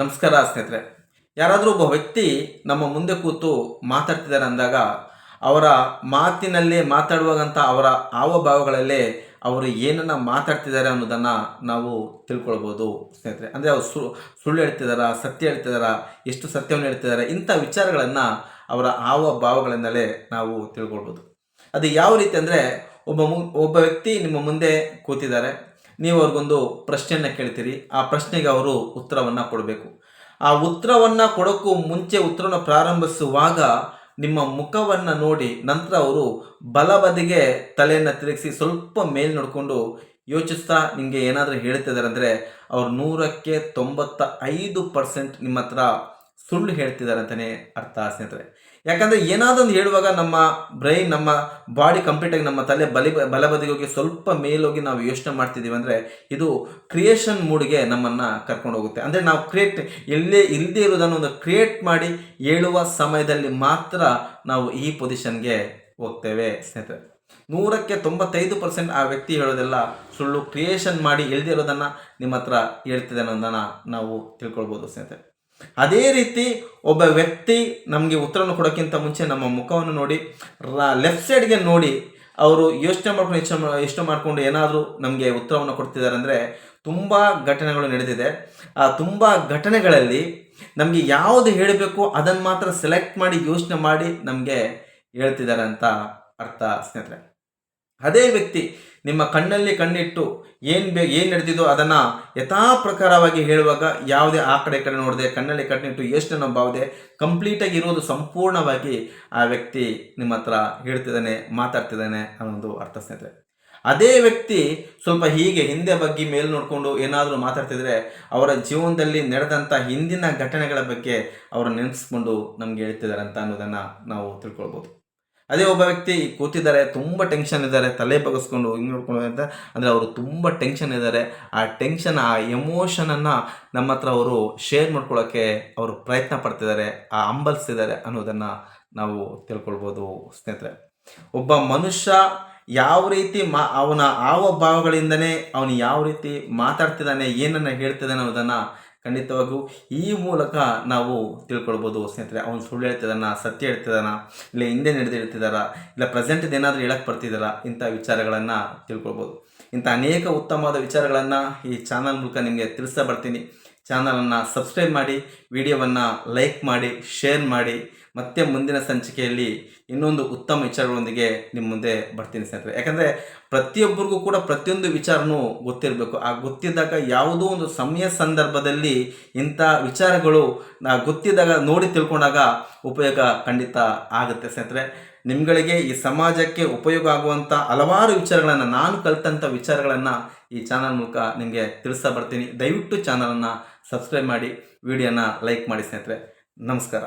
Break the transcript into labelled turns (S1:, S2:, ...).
S1: ನಮಸ್ಕಾರ ಸ್ನೇಹಿತರೆ. ಯಾರಾದರೂ ಒಬ್ಬ ವ್ಯಕ್ತಿ ನಮ್ಮ ಮುಂದೆ ಕೂತು ಮಾತಾಡ್ತಿದ್ದಾರೆ ಅಂದಾಗ ಅವರ ಮಾತಿನಲ್ಲೇ ಮಾತಾಡುವಾಗಂಥ ಅವರ ಹಾವಭಾವಗಳಲ್ಲೇ ಅವರು ಏನನ್ನು ಮಾತಾಡ್ತಿದ್ದಾರೆ ಅನ್ನೋದನ್ನು ನಾವು ತಿಳ್ಕೊಳ್ಬೋದು ಸ್ನೇಹಿತರೆ. ಅಂದರೆ ಅವರು ಸು, ಸುಳ್ಳು ಹೇಳ್ತಿದ್ದಾರಾ ಸತ್ಯ ಹೇಳ್ತಿದ್ದಾರಾ ಎಷ್ಟು ಸತ್ಯವನ್ನು ಹೇಳ್ತಿದ್ದಾರೆ ಇಂಥ ವಿಚಾರಗಳನ್ನು ಅವರ ಹಾವಭಾವಗಳಿಂದಲೇ ನಾವು ತಿಳ್ಕೊಳ್ಬೋದು. ಅದು ಯಾವ ರೀತಿ ಅಂದರೆ ಒಬ್ಬ ಮು, ಒಬ್ಬ ವ್ಯಕ್ತಿ ನಿಮ್ಮ ಮುಂದೆ ಕೂತಿದ್ದಾರೆ. ನೀವು ಅವ್ರಿಗೊಂದು ಪ್ರಶ್ನೆಯನ್ನು ಕೇಳ್ತೀರಿ, ಆ ಪ್ರಶ್ನೆಗೆ ಅವರು ಉತ್ತರವನ್ನು ಕೊಡಬೇಕು. ಆ ಉತ್ತರವನ್ನು ಕೊಡೋಕ್ಕೂ ಮುಂಚೆ ಉತ್ತರವನ್ನು ಪ್ರಾರಂಭಿಸುವಾಗ ನಿಮ್ಮ ಮುಖವನ್ನು ನೋಡಿ ನಂತರ ಅವರು ಬಲಬದಿಗೆ ತಲೆಯನ್ನು ತಿರುಗಿಸಿ ಸ್ವಲ್ಪ ಮೇಲ್ ನೋಡಿಕೊಂಡು ಯೋಚಿಸ್ತಾ ನಿಮಗೆ ಏನಾದರೂ ಹೇಳ್ತಿದ್ದಾರೆ ಅಂದರೆ ಅವ್ರು ನೂರಕ್ಕೆ ತೊಂಬತ್ತ ಐದು ಪರ್ಸೆಂಟ್ ನಿಮ್ಮ ಹತ್ರ ಸುಳ್ಳು ಹೇಳ್ತಿದ್ದಾರೆ ಅಂತಲೇ ಅರ್ಥ ಸ್ನೇಹಿತರೆ ಯಾಕಂದರೆ ಏನಾದೊಂದು ಹೇಳುವಾಗ ನಮ್ಮ ಬ್ರೈನ್ ನಮ್ಮ ಬಾಡಿ ಕಂಪ್ಲೀಟಾಗಿ ನಮ್ಮ ತಲೆ ಬಲಿ ಬಲಬದಿಗೆ ಹೋಗಿ ಸ್ವಲ್ಪ ಮೇಲೋಗಿ ನಾವು ಯೋಚನೆ ಮಾಡ್ತಿದ್ದೀವಿ ಅಂದರೆ ಇದು ಕ್ರಿಯೇಷನ್ ಮೂಡ್ಗೆ ನಮ್ಮನ್ನು ಕರ್ಕೊಂಡು ಹೋಗುತ್ತೆ. ಅಂದರೆ ನಾವು ಕ್ರಿಯೇಟ್ ಎಲ್ಲೇ ಇಲ್ಲದೇ ಇರೋದನ್ನು ಒಂದು ಕ್ರಿಯೇಟ್ ಮಾಡಿ ಹೇಳುವ ಸಮಯದಲ್ಲಿ ಮಾತ್ರ ನಾವು ಈ ಪೊಸಿಷನ್ಗೆ ಹೋಗ್ತೇವೆ ಸ್ನೇಹಿತರೆ. ನೂರಕ್ಕೆ ತೊಂಬತ್ತೈದು ಪರ್ಸೆಂಟ್ ಆ ವ್ಯಕ್ತಿ ಹೇಳೋದೆಲ್ಲ ಸುಳ್ಳು. ಕ್ರಿಯೇಷನ್ ಮಾಡಿ ಇಲ್ಲದೇ ಇರೋದನ್ನು ನಿಮ್ಮ ಹತ್ರ ಹೇಳ್ತಿದೆ ಅನ್ನೋದನ್ನು ನಾವು ತಿಳ್ಕೊಳ್ಬೋದು ಸ್ನೇಹಿತರೆ. ಅದೇ ರೀತಿ ಒಬ್ಬ ವ್ಯಕ್ತಿ ನಮಗೆ ಉತ್ತರವನ್ನು ಕೊಡೋಕ್ಕಿಂತ ಮುಂಚೆ ನಮ್ಮ ಮುಖವನ್ನು ನೋಡಿ ಲೆಫ್ಟ್ ಸೈಡ್ಗೆ ನೋಡಿ ಅವರು ಯೋಚನೆ ಮಾಡ್ಕೊಂಡು ಯೋಚನೆ ಯೋಚನೆ ಮಾಡಿಕೊಂಡು ಏನಾದರೂ ನಮಗೆ ಉತ್ತರವನ್ನು ಕೊಡ್ತಿದ್ದಾರೆ ಅಂದರೆ ತುಂಬ ಘಟನೆಗಳು ನಡೆದಿದೆ. ಆ ತುಂಬ ಘಟನೆಗಳಲ್ಲಿ ನಮಗೆ ಯಾವುದು ಹೇಳಬೇಕು ಅದನ್ನು ಮಾತ್ರ ಸೆಲೆಕ್ಟ್ ಮಾಡಿ, ಯೋಚನೆ ಮಾಡಿ ನಮಗೆ ಹೇಳ್ತಿದ್ದಾರೆ ಅಂತ ಅರ್ಥ ಸ್ನೇಹಿತರೆ. ಅದೇ ವ್ಯಕ್ತಿ ನಿಮ್ಮ ಕಣ್ಣಲ್ಲಿ ಕಣ್ಣಿಟ್ಟು ಏನು ಬೇ, ಏನು ನಡೆದಿದೋ ಅದನ್ನು ಯಥಾ ಪ್ರಕಾರವಾಗಿ ಹೇಳುವಾಗ ಯಾವುದೇ ಆ ಕಡೆ ಕಡೆ ನೋಡದೆ ಕಣ್ಣಲ್ಲಿ ಕಣ್ಣಿಟ್ಟು ಎಷ್ಟು ನಮ್ಮ ಭಾವದೆ ಕಂಪ್ಲೀಟಾಗಿ ಇರೋದು ಸಂಪೂರ್ಣವಾಗಿ ಆ ವ್ಯಕ್ತಿ ನಿಮ್ಮ ಹತ್ರ ಹೇಳ್ತಿದ್ದಾನೆ, ಮಾತಾಡ್ತಿದ್ದಾನೆ ಅನ್ನೋದು ಅರ್ಥ ಸ್ನೇಹಿತರೆ. ಅದೇ ವ್ಯಕ್ತಿ ಸ್ವಲ್ಪ ಹೀಗೆ ಹಿಂದೆ ಬಗ್ಗೆ ಮೇಲ್ ನೋಡಿಕೊಂಡು ಏನಾದರೂ ಮಾತಾಡ್ತಿದ್ರೆ ಅವರ ಜೀವನದಲ್ಲಿ ನಡೆದಂಥ ಹಿಂದಿನ ಘಟನೆಗಳ ಬಗ್ಗೆ ಅವರು ನೆನೆಸ್ಕೊಂಡು ನಮ್ಗೆ ಹೇಳ್ತಿದ್ದಾರೆ ಅಂತ ಅನ್ನೋದನ್ನು ನಾವು ತಿಳ್ಕೊಳ್ಬೋದು. ಅದೇ ಒಬ್ಬ ವ್ಯಕ್ತಿ ಕೂತಿದ್ದಾರೆ, ತುಂಬ ಟೆನ್ಷನ್ ಇದ್ದಾರೆ, ತಲೆ ಬಗ್ಗಿಸ್ಕೊಂಡು ಹಿಂಗೆ ನೋಡ್ಕೊಂಡು ಅಂತ. ಅಂದರೆ ಅವರು ತುಂಬ ಟೆನ್ಷನ್ ಇದ್ದಾರೆ. ಆ ಟೆನ್ಷನ್ ಆ ಎಮೋಷನನ್ನು ನಮ್ಮ ಹತ್ರ ಅವರು ಶೇರ್ ಮಾಡ್ಕೊಳ್ಳೋಕ್ಕೆ ಅವರು ಪ್ರಯತ್ನ ಪಡ್ತಿದ್ದಾರೆ, ಆ ಹಂಬಲಿಸ್ತಿದ್ದಾರೆ ಅನ್ನೋದನ್ನು ನಾವು ತಿಳ್ಕೊಳ್ಬೋದು ಸ್ನೇಹಿತರೆ. ಒಬ್ಬ ಮನುಷ್ಯ ಯಾವ ರೀತಿ ಮಾ, ಅವನ ಹಾವಭಾವಗಳಿಂದನೇ, ಅವನು ಯಾವ ರೀತಿ ಮಾತಾಡ್ತಿದ್ದಾನೆ, ಏನನ್ನು ಹೇಳ್ತಿದ್ದಾನೆ ಅನ್ನೋದನ್ನು ಖಂಡಿತವಾಗೂ ಈ ಮೂಲಕ ನಾವು ತಿಳ್ಕೊಳ್ಬೋದು ಸ್ನೇಹಿತರೆ. ಅವನು ಸುಳ್ಳು ಹೇಳ್ತಿದ್ದಾನ ಸತ್ಯ ಹೇಳ್ತಿದ್ದಾನ ಇಲ್ಲ ಹಿಂದೆ ನಡೆದಿರ್ತಿದ್ದಾರ ಇಲ್ಲ ಪ್ರೆಸೆಂಟ್ ಏನಾದರೂ ಹೇಳಕ್ಕೆ ಬರ್ತಿದ್ದಾರ ಇಂಥ ವಿಚಾರಗಳನ್ನು ತಿಳ್ಕೊಳ್ಬೋದು. ಇಂಥ ಅನೇಕ ಉತ್ತಮವಾದ ವಿಚಾರಗಳನ್ನು ಈ ಚಾನಲ್ ಮೂಲಕ ನಿಮಗೆ ತಿಳಿಸ್ತಾ ಬರ್ತೀನಿ. ಚಾನಲನ್ನು ಸಬ್ಸ್ಕ್ರೈಬ್ ಮಾಡಿ, ವಿಡಿಯೋವನ್ನು ಲೈಕ್ ಮಾಡಿ, ಶೇರ್ ಮಾಡಿ. ಮತ್ತೆ ಮುಂದಿನ ಸಂಚಿಕೆಯಲ್ಲಿ ಇನ್ನೊಂದು ಉತ್ತಮ ವಿಚಾರಗಳೊಂದಿಗೆ ನಿಮ್ಮ ಮುಂದೆ ಬರ್ತೀನಿ ಸ್ನೇಹಿತರೆ. ಯಾಕಂದರೆ ಪ್ರತಿಯೊಬ್ಬರಿಗೂ ಕೂಡ ಪ್ರತಿಯೊಂದು ವಿಚಾರನೂ ಗೊತ್ತಿರಬೇಕು. ಆ ಗೊತ್ತಿದ್ದಾಗ ಯಾವುದೋ ಒಂದು ಸಮಯ ಸಂದರ್ಭದಲ್ಲಿ ಇಂಥ ವಿಚಾರಗಳು ಗೊತ್ತಿದ್ದಾಗ ನೋಡಿ ತಿಳ್ಕೊಂಡಾಗ ಉಪಯೋಗ ಖಂಡಿತ ಆಗುತ್ತೆ ಸ್ನೇಹಿತರೆ. ನಿಮ್ಗಳಿಗೆ ಈ ಸಮಾಜಕ್ಕೆ ಉಪಯೋಗ ಆಗುವಂಥ ಹಲವಾರು ವಿಚಾರಗಳನ್ನು ನಾನು ಕಲಿತಂಥ ವಿಚಾರಗಳನ್ನು ಈ ಚಾನಲ್ ಮೂಲಕ ನಿಮಗೆ ತಿಳಿಸ್ತಾ ಬರ್ತೀನಿ. ದಯವಿಟ್ಟು ಚಾನಲನ್ನು ಸಬ್ಸ್ಕ್ರೈಬ್ ಮಾಡಿ, ವಿಡಿಯೋನ ಲೈಕ್ ಮಾಡಿ ಸ್ನೇಹಿತರೆ. ನಮಸ್ಕಾರ.